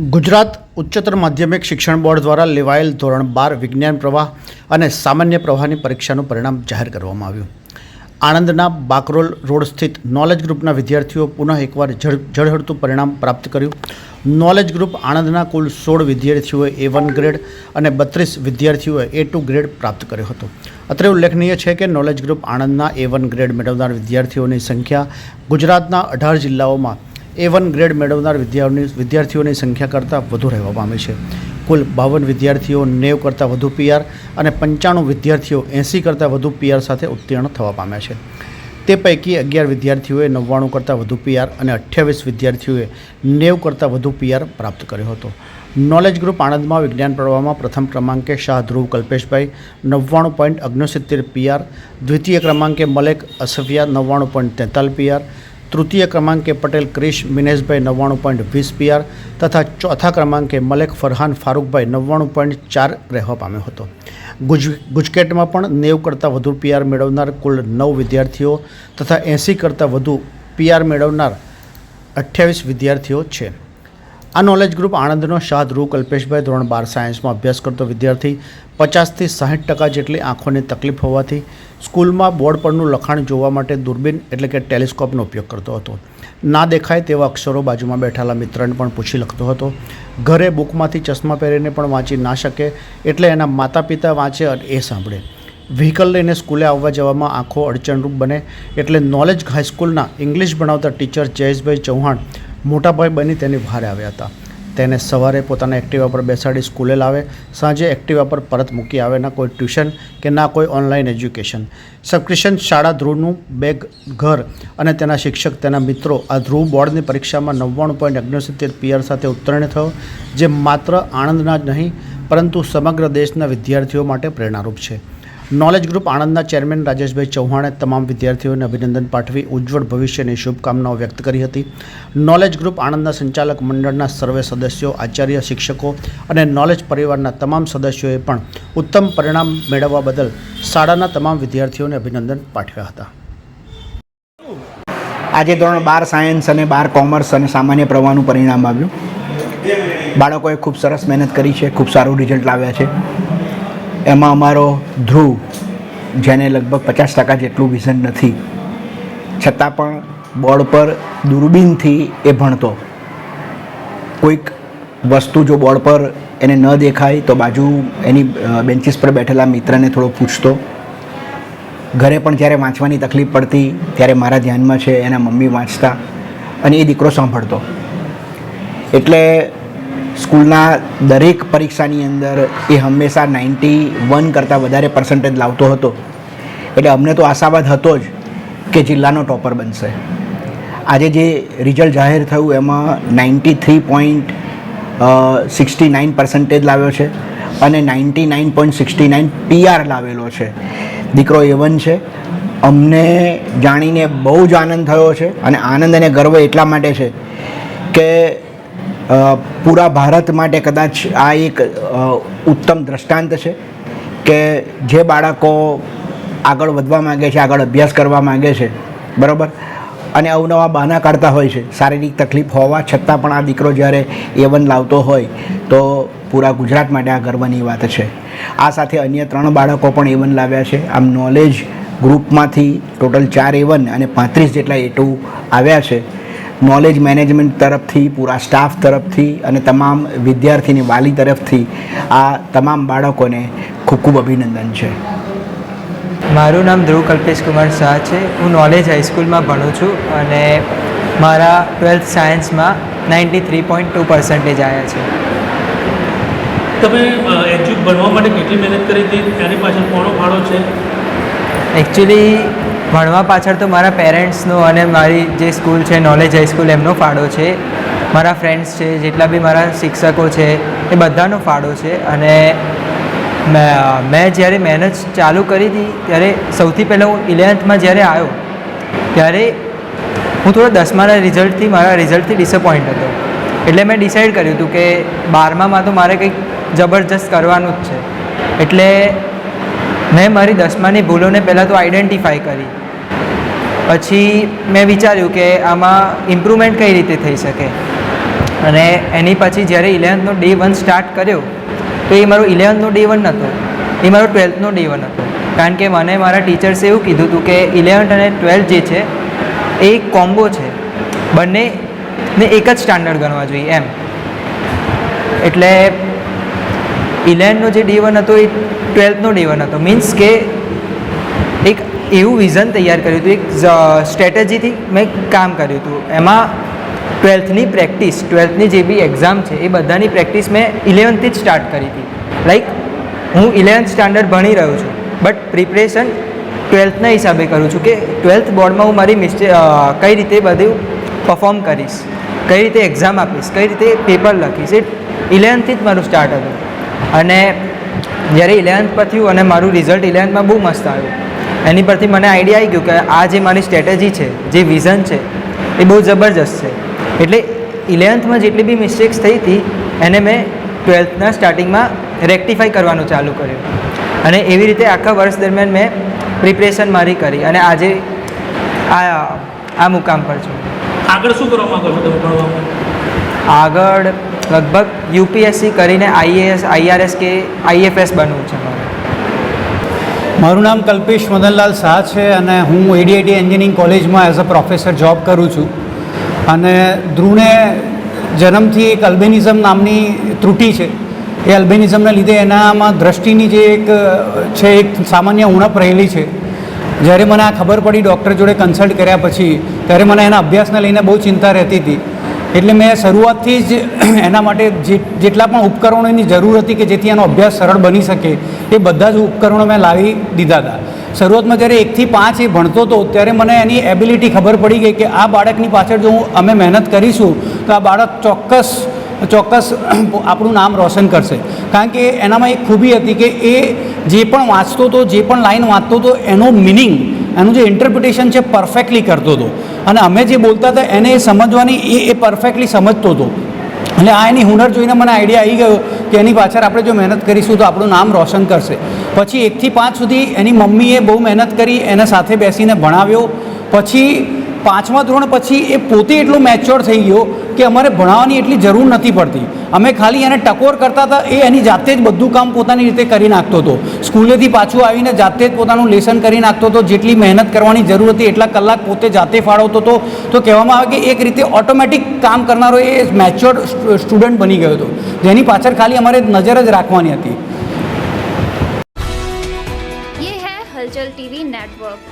ગુજરાત ઉચ્ચતર માધ્યમિક શિક્ષણ બોર્ડ દ્વારા લેવાયેલ ધોરણ બાર વિજ્ઞાન પ્રવાહ અને સામાન્ય પ્રવાહની પરીક્ષાનું પરિણામ જાહેર કરવામાં આવ્યું. આણંદના બાકરોલ રોડ સ્થિત નોલેજ ગ્રુપના વિદ્યાર્થીઓ પુનઃ એકવાર ઝળહળતું પરિણામ પ્રાપ્ત કર્યું. નોલેજ ગ્રુપ આણંદના કુલ સોળ વિદ્યાર્થીઓએ એ વન ગ્રેડ અને બત્રીસ વિદ્યાર્થીઓએ એ ટુ ગ્રેડ પ્રાપ્ત કર્યો હતો. અત્રે ઉલ્લેખનીય છે કે નોલેજ ગ્રુપ આણંદના એ વન ગ્રેડ મેળવનાર વિદ્યાર્થીઓની સંખ્યા ગુજરાતના અઢાર જિલ્લાઓમાં એ વન ગ્રેડ મેળવનાર વિદ્યાર્થી વિદ્યાર્થીઓની સંખ્યા કરતાં વધુ રહેવા પામી છે. કુલ બાવન વિદ્યાર્થીઓ નેવ કરતાં વધુ પીઆર અને પંચાણું વિદ્યાર્થીઓ એંસી કરતાં વધુ પીઆર સાથે ઉત્તીર્ણ થવા પામ્યા છે. તે પૈકી અગિયાર વિદ્યાર્થીઓએ નવ્વાણું કરતાં વધુ પીઆર અને અઠ્યાવીસ વિદ્યાર્થીઓએ નેવ કરતાં વધુ પીઆર પ્રાપ્ત કર્યો હતો. નોલેજ ગ્રુપ આણંદમાં વિજ્ઞાન પ્રવાહમાં પ્રથમ ક્રમાંકે શાહ ધ્રુવ કલ્પેશભાઈ, નવ્વાણું પોઈન્ટ ઓગણસિત્તેર પીઆર દ્વિતીય ક્રમાંકે મલેક અસફિયા, નવ્વાણું પોઈન્ટ તેતાલ પીઆર તૃતીય ક્રમાંકે પટેલ ક્રિશ, મિનેશભાઈ નવ્વાણું પોઈન્ટ વીસ પીઆર તથા ચોથા ક્રમાંકે મલેક ફરહાન ફારૂકભાઈ નવ્વાણું પોઈન્ટ ચાર રહેવા પામ્યો હતો. ગુજ, ગુજકેટમાં પણ નેવ કરતાં વધુ પીઆર મેળવનાર કુલ નવ વિદ્યાર્થીઓ તથા એંસી કરતાં વધુ પીઆર મેળવનાર અઠ્યાવીસ વિદ્યાર્થીઓ છે. આ નોલેજ ગ્રુપ આણંદનો શાહ ધ્રુવ કલ્પેશભાઈ ધોરણ બાર સાયન્સમાં અભ્યાસ કરતો વિદ્યાર્થી પચાસથી સાહીઠ ટકા જેટલી આંખોની તકલીફ હોવાથી સ્કૂલમાં બોર્ડ પરનું લખાણ જોવા માટે દૂરબીન એટલે કે ટેલિસ્કોપનો ઉપયોગ કરતો હતો. ના દેખાય તેવા અક્ષરો બાજુમાં બેઠેલા મિત્રને પણ પૂછી લખતો હતો. ઘરે બુકમાંથી ચશ્મા પહેરીને પણ વાંચી ના શકે એટલે એના માતા પિતા વાંચે અને એ સાંભળે. વ્હીકલ લઈને સ્કૂલે આવવા જવામાં આંખો અડચણરૂપ બને એટલે નોલેજ હાઈસ્કૂલના ઇંગ્લિશ ભણાવતા ટીચર જયેશભાઈ ચૌહાણ મોટાભાઈ બની તેની ભારે આવ્યા હતા. તેને સવારે પોતાના એક્ટિવા પર બેસાડી સ્કૂલે લાવે, સાંજે એક્ટિવા પર પરત મૂકી આવે, ના કોઈ ટ્યુશન કે ના કોઈ ઓનલાઈન એજ્યુકેશન. સબક્રિશન શાળા ધ્રુવનું બેગ, ઘર અને તેના શિક્ષક, તેના મિત્રો આ ધ્રુવ બોર્ડની પરીક્ષામાં નવ્વાણું પોઈન્ટ ઓગણસિત્તેર પીઆર સાથે ઉત્તીર્ણ થયો, જે માત્ર આણંદના જ નહીં, પરંતુ સમગ્ર દેશના વિદ્યાર્થીઓ માટે પ્રેરણારૂપ છે. નોલેજ ગ્રુપ આણંદના ચેરમેન રાજેશભાઈ ચૌહાણે તમામ વિદ્યાર્થીઓને અભિનંદન પાઠવી ઉજ્જવળ ભવિષ્યની શુભકામનાઓ વ્યક્ત કરી હતી. નોલેજ ગ્રુપ આણંદના સંચાલક મંડળના સર્વે સદસ્યો, આચાર્ય, શિક્ષકો અને નોલેજ પરિવારના તમામ સદસ્યોએ પણ ઉત્તમ પરિણામ મેળવવા બદલ શાળાના તમામ વિદ્યાર્થીઓને અભિનંદન પાઠવ્યા હતા. આજે ધોરણ બાર સાયન્સ અને બાર કોમર્સ અને સામાન્ય પ્રવાહનું પરિણામ આવ્યું. બાળકોએ ખૂબ સરસ મહેનત કરી છે, ખૂબ સારું રિઝલ્ટ લાવ્યા છે. એમાં અમારો ધ્રુવ, જેને લગભગ પચાસ ટકા જેટલું વિઝન નથી, છતાં પણ બોર્ડ પર દૂરબીનથી એ ભણતો. કોઈક વસ્તુ જો બોર્ડ પર એને ન દેખાય તો બાજુ એની બેન્ચીસ પર બેઠેલા મિત્રને થોડો પૂછતો. ઘરે પણ જ્યારે વાંચવાની તકલીફ પડતી, ત્યારે મારા ધ્યાનમાં છે, એના મમ્મી વાંચતા અને એ દીકરો સાંભળતો. એટલે સ્કૂલના દરેક પરીક્ષાની અંદર એ હંમેશા નાઇન્ટી વન કરતાં વધારે પર્સન્ટેજ લાવતો હતો. એટલે અમને તો આશાવાદ હતો જ કે જિલ્લાનો ટોપર બનશે. આજે જે રિઝલ્ટ જાહેર થયું એમાં ninety three point sixty nine percentage લાવ્યો છે અને ninety nine point sixty nine PR લાવેલો છે. દીકરો એવન છે. અમને જાણીને બહુ જ આનંદ થયો છે અને આનંદ અને ગર્વ એટલા માટે છે કે પૂરા ભારત માટે કદાચ આ એક ઉત્તમ દ્રષ્ટાંત છે કે જે બાળકો આગળ વધવા માગે છે, આગળ અભ્યાસ કરવા માગે છે, બરાબર? અને અવનવા બહાના કાઢતા હોય છે. શારીરિક તકલીફ હોવા છતાં પણ આ દીકરો જ્યારે એવન લાવતો હોય તો પૂરા ગુજરાત માટે આ ગર્વની વાત છે. આ સાથે અન્ય ત્રણ બાળકો પણ એવન લાવ્યા છે. આમ નોલેજ ગ્રુપમાંથી ટોટલ ચાર એવન અને પાંત્રીસ જેટલા એ આવ્યા છે. નોલેજ મેનેજમેન્ટ તરફથી પૂરા સ્ટાફ તરફથી અને તમામ વિદ્યાર્થીની વાલી તરફથી આ તમામ બાળકોને ખૂબ ખૂબ અભિનંદન છે. મારું નામ ધ્રુવ કલ્પેશ કુમાર શાહ છે. હું નોલેજ હાઈસ્કૂલમાં ભણું છું અને મારા ટ્વેલ્થ સાયન્સમાં ninety three point two percentage આવ્યા છે. તમે એચયુ ભણવા માટે કેટલી મહેનત કરી હતી? એની પાછળ કોનો ફાળો છે? એકચ્યુઅલી ભણવા પાછળ તો મારા પેરેન્ટ્સનો અને મારી જે સ્કૂલ છે નોલેજ હાઈસ્કૂલ એમનો ફાળો છે. મારા ફ્રેન્ડ્સ છે, જેટલા બી મારા શિક્ષકો છે, એ બધાનો ફાળો છે. અને મેં જ્યારે મહેનત ચાલુ કરી હતી, ત્યારે સૌથી પહેલાં હું ઇલેવન્થમાં જ્યારે આવ્યો, ત્યારે હું થોડો દસમાના રિઝલ્ટથી, મારા રિઝલ્ટથી ડિસઅપોઇન્ટ હતો. એટલે મેં ડિસાઈડ કર્યું હતું કે બારમામાં તો મારે કંઈક જબરજસ્ત કરવાનું જ છે. એટલે મેં મારી દસમાની ભૂલોને પહેલાં તો આઈડેન્ટિફાઈ કરી. પછી મેં વિચાર્યું કે આમાં ઇમ્પ્રુવમેન્ટ કઈ રીતે થઈ શકે. અને એની પછી જ્યારે ઇલેવન્થનો ડે વન સ્ટાર્ટ કર્યો, તો એ મારો ઇલેવન્થનો ડે વન નહોતો એ મારો ટ્વેલ્થનો ડે વન હતો. કારણ કે મને મારા ટીચર્સે એવું કીધું હતું કે ઇલેવન્થ અને ટ્વેલ્થ જે છે, એ એક કોમ્બો છે. બંને ને એક જ સ્ટાન્ડર્ડ ગણવા જોઈએ, એમ. એટલે ઇલેવન્થનો જે ડે વન હતો, એ ટ્વેલ્થનો ડે વન હતો. મીન્સ કે એવું વિઝન તૈયાર કર્યું હતું. એક સ્ટ્રેટેજીથી મેં કામ કર્યું હતું. એમાં ટ્વેલ્થની પ્રેક્ટિસ ટ્વેલ્થની જે બી એક્ઝામ છે, એ બધાની પ્રેક્ટિસ મેં ઇલેવન્થથી જ સ્ટાર્ટ કરી હતી. લાઈક હું ઇલેવન્થ સ્ટાન્ડર્ડ ભણી રહ્યો છું બટ પ્રિપરેશન ટ્વેલ્થના હિસાબે કરું છું કે ટ્વેલ્થ બોર્ડમાં હું મારી મિસ્ટે કઈ રીતે બધું પરફોર્મ કરીશ, કઈ રીતે એક્ઝામ આપીશ, કઈ રીતે પેપર લખીશ, એ ઇલેવન્થથી જ મારું સ્ટાર્ટ હતું. અને જ્યારે ઇલેવન્થ થયું અને મારું રિઝલ્ટ ઇલેવન્થમાં બહુ મસ્ત આવ્યું. એની પરથી મને આઈડિયા આવી ગયો કે આ જે મારી સ્ટ્રેટેજી છે જે વિઝન છે એ બહુ જબરજસ્ત છે. એટલે ઇલેવન્થમાં જેટલી બી મિસ્ટેક્સ થઈ હતી એને મેં ટ્વેલ્થના સ્ટાર્ટિંગમાં રેક્ટિફાઈ કરવાનું ચાલુ કર્યું. અને એવી રીતે આખા વર્ષ દરમિયાન મેં પ્રિપરેશન મારી કરી અને આજે આ આ મુકામ પર છું. આગળ શું કરવા માંગો છો તમે ભણવામાં આગળ લગભગ યુપીએસસી કરીને આઈએએસ આઈઆરએસ કે આઈએફએસ બનવું છે મારે. મારું નામ કલ્પેશ મદનલાલ શાહ છે અને હું એડીઆઈટી એન્જિનિયરિંગ કોલેજમાં એઝ અ પ્રોફેસર જોબ કરું છું. અને ધ્રુવને જન્મથી એક અલ્બેનિઝમ નામની ત્રુટિ છે. એ અલ્બેનિઝમને લીધે એનામાં દ્રષ્ટિની જે એક, છે, એક સામાન્ય ઉણપ રહેલી છે. જ્યારે મને આ ખબર પડી ડૉક્ટર જોડે કન્સલ્ટ કર્યા પછી, ત્યારે મને એના અભ્યાસને લઈને બહુ ચિંતા રહેતી હતી. એટલે મેં શરૂઆતથી જ એના માટે જેટલા પણ ઉપકરણોની જરૂર હતી કે જેથી એનો અભ્યાસ સરળ બની શકે એ બધા જ ઉપકરણો મેં લાવી દીધા હતા. શરૂઆતમાં જ્યારે એકથી પાંચ એ ભણતો હતો, ત્યારે મને એની એબિલિટી ખબર પડી ગઈ કે આ બાળકની પાછળ જો હું અમે મહેનત કરીશું, તો આ બાળક ચોક્કસ ચોક્કસ આપણું નામ રોશન કરશે. કારણ કે એનામાં એક ખૂબી હતી કે એ જે પણ વાંચતો હતો, જે પણ લાઈન વાંચતો હતો, એનો મિનિંગ, એનું જે ઇન્ટરપ્રિટેશન છે પરફેક્ટલી કરતો હતો. અને અમે જે બોલતા હતા, એને એ સમજવાની એ એ પરફેક્ટલી સમજતો હતો. એટલે આ એની હુનર જોઈને મને આઈડિયા આવી ગયો કે એની પાછળ આપણે જો મહેનત કરીશું તો આપણું નામ રોશન કરશે. પછી એકથી પાંચ સુધી એની મમ્મીએ બહુ મહેનત કરી, એને સાથે બેસીને ભણાવ્યો. પછી પાંચમા ધોરણ પછી એ પોતે એટલો મેચ્યોર થઈ ગયો કે અમારે ભણાવવાની એટલી જરૂર નથી પડતી. અમે ખાલી એને ટકોર કરતા હતા, એ એની જાતે જ બધું કામ પોતાની રીતે કરી નાખતો હતો. સ્કૂલેથી પાછું આવીને જાતે જ પોતાનું લેસન કરી નાખતો હતો, જેટલી મહેનત કરવાની જરૂર હતી, એટલા કલાક પોતે જાતે ફાળવતો હતો. તો કહેવામાં આવે કે એક રીતે ઓટોમેટિક કામ કરનારો એ મેચ્યોર સ્ટુડન્ટ બની ગયો હતો. જેની પાછળ ખાલી અમારે નજર જ રાખવાની હતી. હલચલ ટીવી નેટવર્ક.